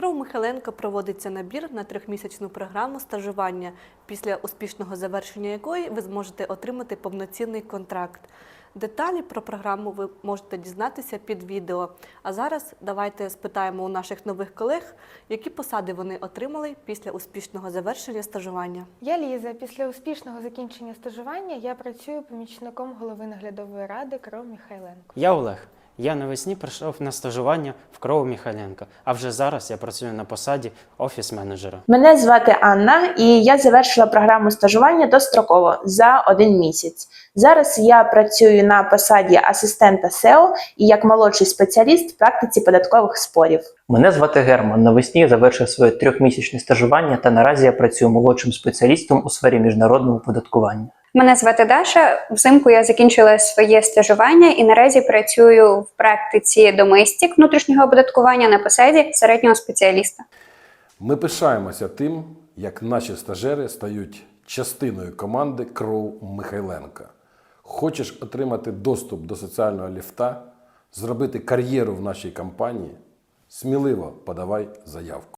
Кров Михайленко проводиться набір на трьохмісячну програму стажування, після успішного завершення якої ви зможете отримати повноцінний контракт. Деталі про програму ви можете дізнатися під відео. А зараз давайте спитаємо у наших нових колег, які посади вони отримали після успішного завершення стажування. Я Ліза. Після успішного закінчення стажування я працюю помічником голови наглядової ради Кров Михайленко. Я Олег. Я навесні прийшов на стажування в Крову Міхайленка, а вже зараз я працюю на посаді офіс-менеджера. Мене звати Анна, і я завершила програму стажування достроково за один місяць. Зараз я працюю на посаді асистента SEO і як молодший спеціаліст в практиці податкових спорів. Мене звати Герман. Навесні я завершив своє трьохмісячне стажування та наразі я працюю молодшим спеціалістом у сфері міжнародного податкування. Мене звати Даша. Взимку я закінчила своє стажування і наразі працюю в практиці доместік внутрішнього оподаткування на посаді середнього спеціаліста. Ми пишаємося тим, як наші стажери стають частиною команди Кров Михайленка. Хочеш отримати доступ до соціального ліфта, зробити кар'єру в нашій компанії? Сміливо подавай заявку.